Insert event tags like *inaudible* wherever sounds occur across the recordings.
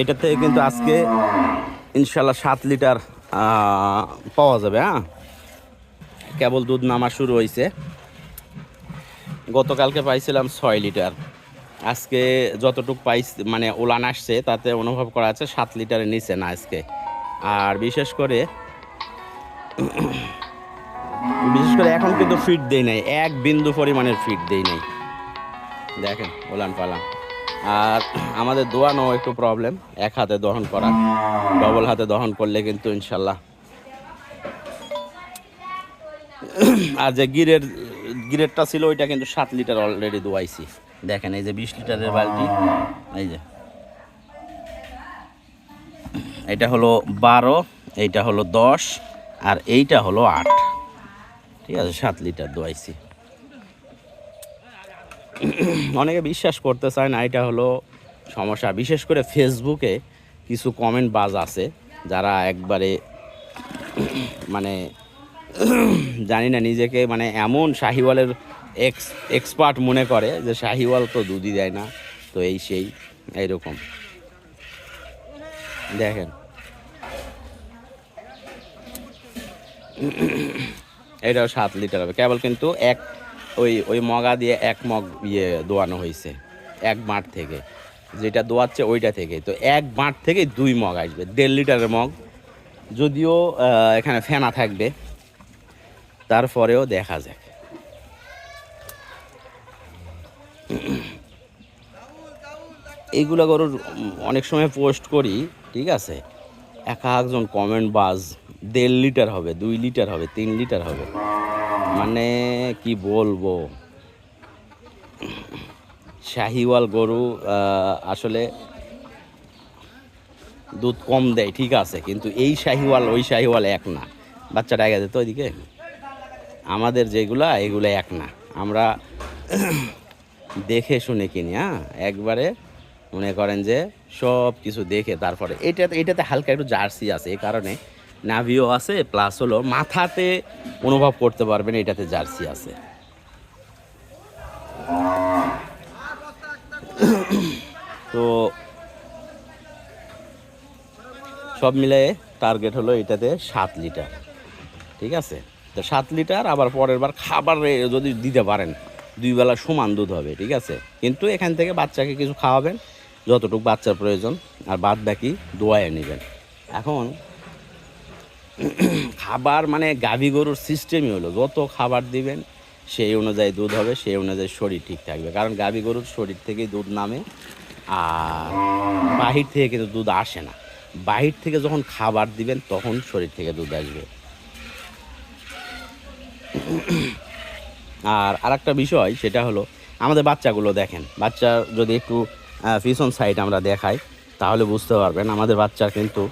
এটা থেকে কিন্তু আজকে ইনশাল্লাহ সাত লিটার পাওয়া যাবে হ্যাঁ? কেবল দুধ নামা শুরু হয়েছে গতকালকে পাইছিলাম ছয় লিটার। আজকে যতটুকু পাই মানে ওলান আসছে, তাতে অনুভব করা আছে সাত লিটারের নিচে না আজকে। আর বিশেষ করে বিশেষ করে এখন কিন্তু ফিট দেই নাই, এক বিন্দু পরিমাণের ফিট দেই নাই। দেখেন ওলান পালান। আর আমাদের দোয়ানো একটু প্রবলেম এক হাতে দহন করা। ডবল হাতে দহন করলে কিন্তু ইনশাল্লাহ। আর যে গিরের, গিরেরটা ছিল, ওইটা কিন্তু সাত লিটার অলরেডি দোয়াইছি। দেখেন, এই যে বিশ লিটারের বালতি, এই যে। এটা হলো বারো, এইটা হলো দশ, আর এইটা হলো আট। ঠিক আছে, সাত লিটার দোয়াইছি। *clears throat* অনেকে বিশ্বাস করতে চায় না, এটা হলো সমস্যা। বিশেষ করে ফেসবুকে কিছু কমেন্ট বাজ আছে, যারা একবারে *clears throat* মানে *clears throat* জানি না, নিজেকে মানে এমন শাহিওয়ালের এক্স এক্সপার্ট মনে করে যে শাহিওয়াল তো দুধই দেয় না, তো এই সেই, এইরকম। দেখেন। এটাও সাত লিটার হবে। কেবল কিন্তু এক ওই ওই মগা দিয়ে এক মগ ইয়ে দোয়ানো হয়েছে, এক বাঁট থেকে। যেটা দোয়াচ্ছে ওইটা থেকে। তো এক বাঁট থেকে দুই মগ আসবে, দেড় লিটারের মগ। যদিও এখানে ফেনা থাকবে। তারপরেও দেখা যাক। এইগুলো গরুর অনেক সময় পোস্ট করি, ঠিক আছে? এক একজন কমেন্ট বাজ, দেড় লিটার হবে, দুই লিটার হবে, তিন লিটার হবে। মানে কি বলব? শাহিওয়াল গরু আসলে দুধ কম দেয়, ঠিক আছে, কিন্তু এই শাহিওয়াল, ওই শাহিওয়াল এক না। বাচ্চাটা আগে যেত ওইদিকে? আমাদের যেগুলা, এগুলো এক না। আমরা দেখে শুনে কিনি হ্যাঁ? একবারে মনে করেন যে সব কিছু দেখে তারপরে। এটাতে এটাতে হালকা একটু জার্সি আছে এই কারণে নাভিও আছে প্লাস হলো মাথাতে অনুভব করতে পারবেন এটাতে জার্সি আছে। তো সব মিলে টার্গেট হলো এটাতে সাত লিটার, ঠিক আছে? তো সাত লিটার, আবার পরের বার খাবার যদি দিতে পারেন, দুই বেলা সমান দুধ হবে, ঠিক আছে? কিন্তু এখান থেকে বাচ্চাকে কিছু খাওয়াবেন, যতটুকু বাচ্চার প্রয়োজন, আর বাদ বাকি দোয়ায় নেবেন। এখন *clears throat* খাবার মানে গাভী গরুর সিস্টেমই হলো, যত খাবার দিবেন সেই অনুযায়ী দুধ হবে, সেই অনুযায়ী শরীর ঠিক থাকবে। কারণ গাভী গরুর শরীর থেকেই দুধ নামে, আর বাহির থেকে কিন্তু দুধ আসে না। বাহির থেকে যখন খাবার দিবেন, তখন শরীর থেকে দুধ আসবে। *clears throat* আর আরেকটা বিষয়, সেটা হলো, আমাদের বাচ্চাগুলো দেখেন, বাচ্চা যদি একটু পিছন সাইড আমরা দেখাই, তাহলে বুঝতে পারবেন, আমাদের বাচ্চা কিন্তু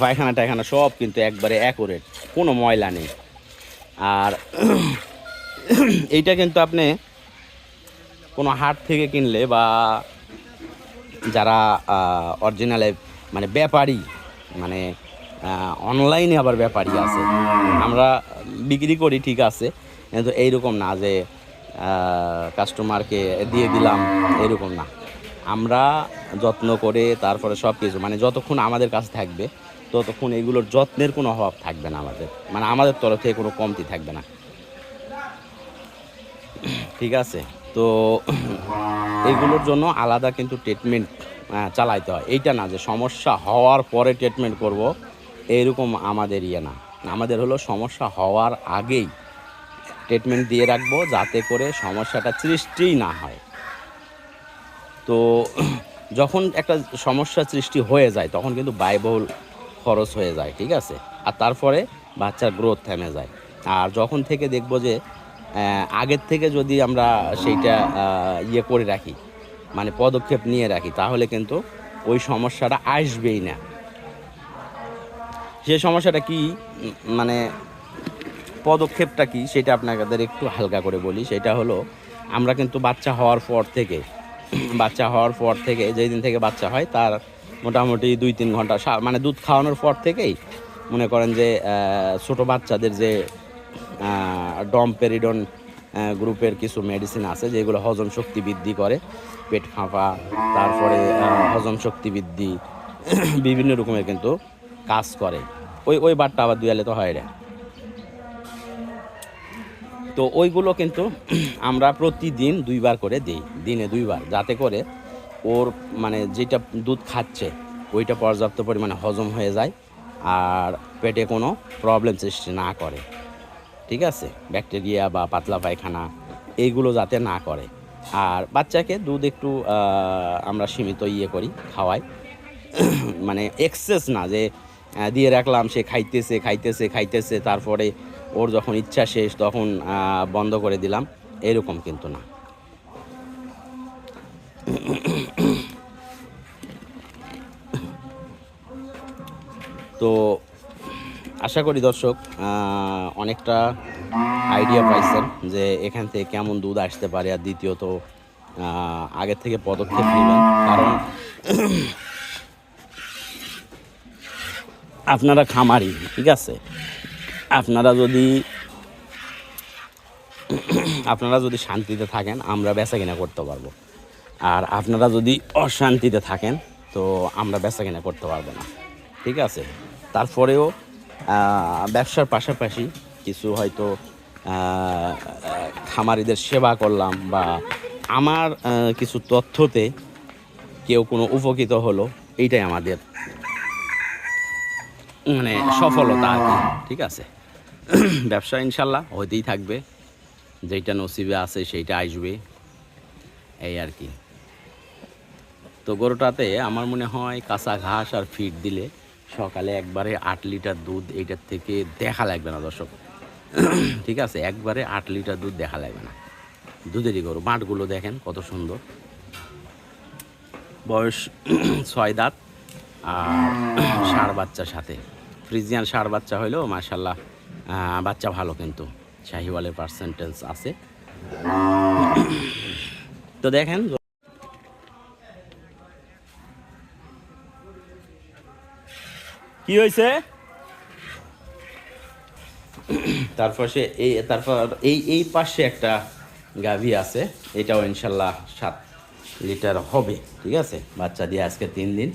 পায়খানা টায়খানা সব কিন্তু একবারে অ্যাকুরেট কোনো ময়লা নেই। আর এইটা কিন্তু আপনি কোনো হাট থেকে কিনলে বা যারা অরিজিনালে মানে ব্যাপারী মানে অনলাইনে আবার ব্যাপারী আছে, আমরা বিক্রি করি, ঠিক আছে, কিন্তু এইরকম না যে কাস্টমারকে দিয়ে দিলাম এরকম না। আমরা যত্ন করে তারপরে সব কিছু মানে যতক্ষণ আমাদের কাছে থাকবে, ততক্ষণ এগুলোর যত্নের কোনো অভাব থাকবে না আমাদের। মানে আমাদের তরফ থেকে কোনো কমতি থাকবে না। ঠিক আছে? তো এইগুলোর জন্য আলাদা কিন্তু ট্রিটমেন্ট চালাইতে হয়। এইটা না যে সমস্যা হওয়ার পরে ট্রিটমেন্ট করব এইরকম আমাদের ইয়ে না। আমাদের হলো সমস্যা হওয়ার আগেই ট্রিটমেন্ট দিয়ে রাখব, যাতে করে সমস্যাটা সৃষ্টিই না হয়। তো যখন একটা সমস্যা সৃষ্টি হয়ে যায়, তখন কিন্তু ব্যয়বহুল খরচ হয়ে যায়, ঠিক আছে? আর তারপরে বাচ্চার গ্রোথ থেমে যায়। আর যখন থেকে দেখব যে আগের থেকে যদি আমরা সেইটা ইয়ে করে রাখি মানে পদক্ষেপ নিয়ে রাখি, তাহলে কিন্তু ওই সমস্যাটা আসবেই না। সে সমস্যাটা কি মানে পদক্ষেপটা কি, সেটা আপনাদের একটু হালকা করে বলি। সেটা হলো, আমরা কিন্তু বাচ্চা হওয়ার পর থেকে *clears throat* বাচ্চা হওয়ার পর থেকে, যেই দিন থেকে বাচ্চা হয়, তার মোটামুটি দুই তিন ঘণ্টা মানে দুধ খাওয়ানোর পর থেকেই মনে করেন যে ছোট বাচ্চাদের যে ডম পেরিডন গ্রুপের কিছু মেডিসিন আছে, যেগুলো হজম শক্তি বৃদ্ধি করে, পেট ফাঁপা, তারপরে হজম শক্তি বৃদ্ধি, *clears throat* বিভিন্ন রকমের কিন্তু কাজ করে। ওই ওই বারটা আবার দুয়ালে তো হয় রে তো ওইগুলো কিন্তু *clears throat* আমরা প্রতিদিন দুইবার করে দিই, দিনে দুইবার, যাতে করে ওর মানে যেটা দুধ খাচ্ছে, ওইটা পর্যাপ্ত পরিমাণে হজম হয়ে যায় আর পেটে কোনো প্রবলেম সৃষ্টি না করে। ঠিক আছে? ব্যাকটেরিয়া বা পাতলা পায়খানা এইগুলো যাতে না করে। আর বাচ্চাকে দুধ একটু আমরা সীমিত ইয়ে করি, খাওয়াই। *clears throat* মানে এক্সেস না, যে দিয়ে রাখলাম, সে খাইতেছে খাইতেছে খাইতেছে, তারপরে ওর যখন ইচ্ছা শেষ, তখন বন্ধ করে দিলাম। এরকম কিন্তু না। তো আশা করি দর্শক অনেকটা আইডিয়া পাইছেন যে এখান থেকে কেমন দুধ আসতে পারে আর দ্বিতীয়ত আগের থেকে পদক্ষেপ নেবেন। কারণ আপনারা খামারি, ঠিক আছে? আপনারা যদি আপনারা যদি শান্তিতে থাকেন, আমরা বেচা কিনা করতে পারব। আর আপনারা যদি অশান্তিতে থাকেন, তো আমরা বেচা কিনা করতে পারব না, ঠিক আছে? তারপরেও ব্যবসার পাশাপাশি কিছু হয়তো খামারিদের সেবা করলাম বা আমার কিছু তথ্যতে কেউ কোনো উপকৃত হলো, এইটাই আমাদের মানে সফলতা আর ঠিক আছে? *clears throat* ব্যবসা ইনশাল্লাহ হইতেই থাকবে। যেইটা নসিবে আছে সেইটা আসবে। এই আর কি। তো গরুটাতে আমার মনে হয় কাঁচা ঘাস আর ফিড দিলে সকালে একবারে আট লিটার দুধ এইটার থেকে দেখা লাগবে না দর্শক। *clears throat* ঠিক আছে? একবারে আট লিটার দুধ দেখা লাগবে না। দুধেরই গরু। মাঠগুলো দেখেন কত সুন্দর। বয়স *clears throat* ছয় দাঁত। আর ষাঁড় বাচ্চার সাথে। ফ্রিজিয়ান ষাঁড় বাচ্চা হইলেও মার্শাল্লাহ বাচ্চা ভালো কিন্তু। শাহিওয়ালের পার্সেন্টেজ আছে। তো দেখেন কি হয়েছে তারপর সে এই তারপর এই এই পাশে একটা গাভী আছে। এটাও ইনশাল্লাহ সাত লিটার হবে ঠিক আছে? বাচ্চা দিয়ে আজকে তিন দিন।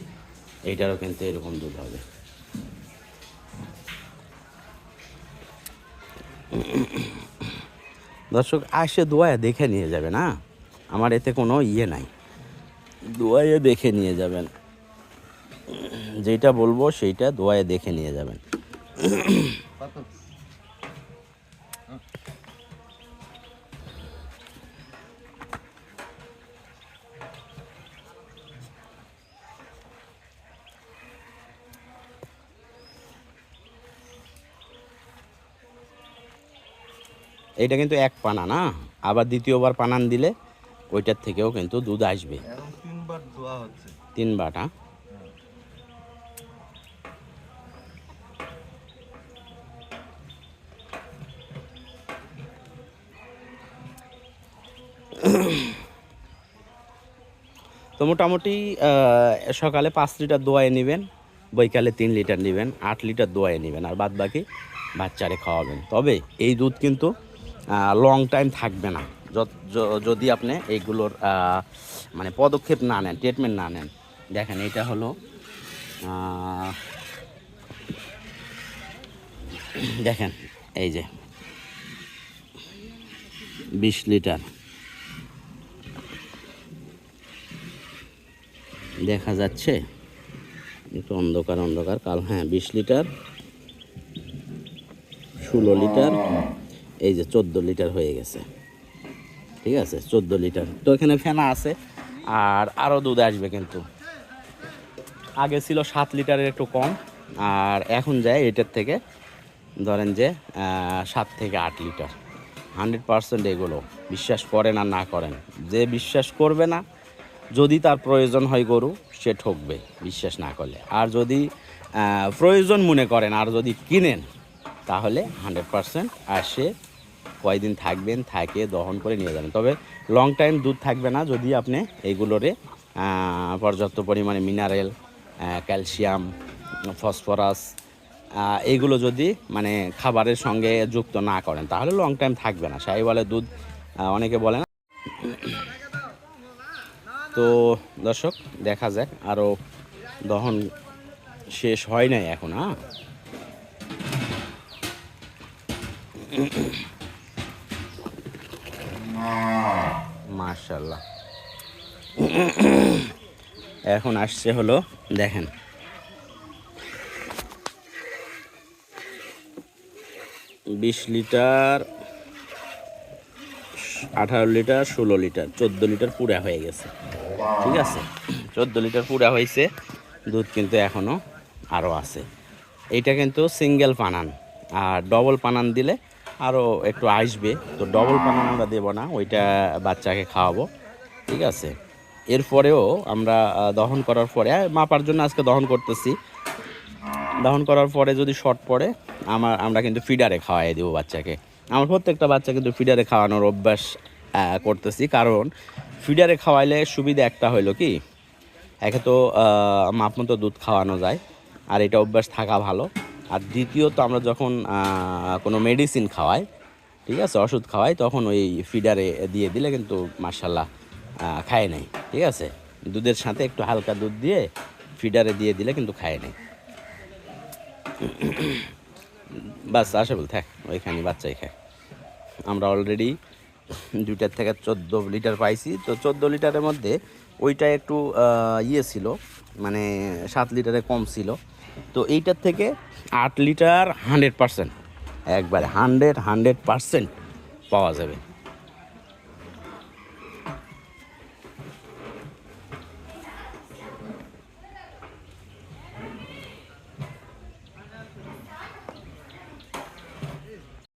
এইটারও কিন্তু এরকম দুধ হবে। দর্শক, আসে দোয়ায় দেখে নিয়ে যাবে না? আমার এতে কোনো ইয়ে নাই। দোয়ায়ে দেখে নিয়ে যাবেন। যেটা বলব সেইটা দোয়ায়ে দেখে নিয়ে যাবেন। এইটা কিন্তু এক পানা না? আবার দ্বিতীয়বার পানান দিলে ওইটার থেকেও কিন্তু দুধ আসবে। তিনবার তিন বাটা তো মোটামুটি সকালে পাঁচ লিটার দোয়ায় নেবেন বৈকালে তিন লিটার নেবেন আট লিটার দোয়ায় নেবেন আর বাদ বাকি বাচ্চারে খাওয়াবেন। তবে এই দুধ কিন্তু লং টাইম থাকবে না। যদি আপনি এইগুলোর মানে পদক্ষেপ না নেন ট্রিটমেন্ট না নেন, দেখেন এটা হলো দেখেন, এই যে, বিশ লিটার। দেখা যাচ্ছে, একটু অন্ধকার অন্ধকার, কাল হ্যাঁ বিশ লিটার, ষোলো লিটার। এই যে চোদ্দ লিটার হয়ে গেছে। ঠিক আছে? চোদ্দ লিটার। তো এখানে ফেনা আছে, আর আরও দুধ আসবে কিন্তু। আগে ছিল সাত লিটারের একটু কম, আর এখন যায় এটার থেকে, ধরেন যে সাত থেকে আট লিটার। হান্ড্রেড পার্সেন্ট এগুলো, বিশ্বাস করেন আর না করেন। যে বিশ্বাস করবে না, যদি তার প্রয়োজন হয় গরু, সে ঠকবে, বিশ্বাস না করলে। আর যদি প্রয়োজন মনে করেন, আর যদি কিনেন, তাহলে হান্ড্রেড পার্সেন্ট আর সে কয়দিন থাকবেন, থাকে, দহন করে নিয়ে যাবেন। তবে লং টাইম দুধ থাকবে না যদি আপনি এইগুলোরে পর্যাপ্ত পরিমাণে মিনারেল ক্যালসিয়াম ফসফরাস এইগুলো যদি মানে খাবারের সঙ্গে যুক্ত না করেন, তাহলে লং টাইম থাকবে না। বলে দুধ অনেকে বলে না। তো দর্শক, দেখা যাক আরও দহন শেষ হয় নাই এখন হ্যাঁ? মার্শাল্লাহ এখন আসছে হলো, দেখেন। বিশ লিটার, আঠারো লিটার, ষোলো লিটার, চোদ্দ লিটার পুরা হয়ে গেছে। ঠিক আছে? চোদ্দ লিটার পুরা হয়েছে, দুধ কিন্তু এখনও আরও আছে। এইটা কিন্তু সিঙ্গেল পানান, আর ডবল পানান দিলে আরও একটু আসবে। তো ডবল পানান আমরা দেবো না, ওইটা বাচ্চাকে খাওয়াবো। ঠিক আছে? এরপরেও আমরা দহন করার পরে মাপার জন্য আজকে দহন করতেছি। দহন করার পরে যদি শর্ট পড়ে, আমার, আমরা কিন্তু ফিডারে খাওয়াই দেবো বাচ্চাকে। আমার প্রত্যেকটা বাচ্চা কিন্তু ফিডারে খাওয়ানোর অভ্যাস করতেছি। কারণ ফিডারে খাওয়াইলে সুবিধা একটা হইল কি? একে তো মাপ মতো দুধ খাওয়ানো যায়। আর এটা অভ্যাস থাকা ভালো। আর দ্বিতীয়ত আমরা যখন কোনো মেডিসিন খাওয়াই, ঠিক আছে, ওষুধ খাওয়াই, তখন ওই ফিডারে দিয়ে দিলে কিন্তু মার্শাল্লাহ খায় নাই, ঠিক আছে? দুধের সাথে একটু হালকা দুধ দিয়ে ফিডারে দিয়ে দিলে কিন্তু খায় নাই। বাস, আসে বল থাক ওইখানে বাচ্চাই খায়। আমরা অলরেডি দুইটার থেকে চোদ্দ লিটার পাইছি, তো চোদ্দ লিটারের মধ্যে ওইটা একটু ইয়ে ছিল মানে সাত লিটারে কম ছিল। তো এইটার থেকে আট লিটার হান্ড্রেড পারসেন্ট একবারে হান্ড্রেড হান্ড্রেড পারসেন্ট পাওয়া যাবে।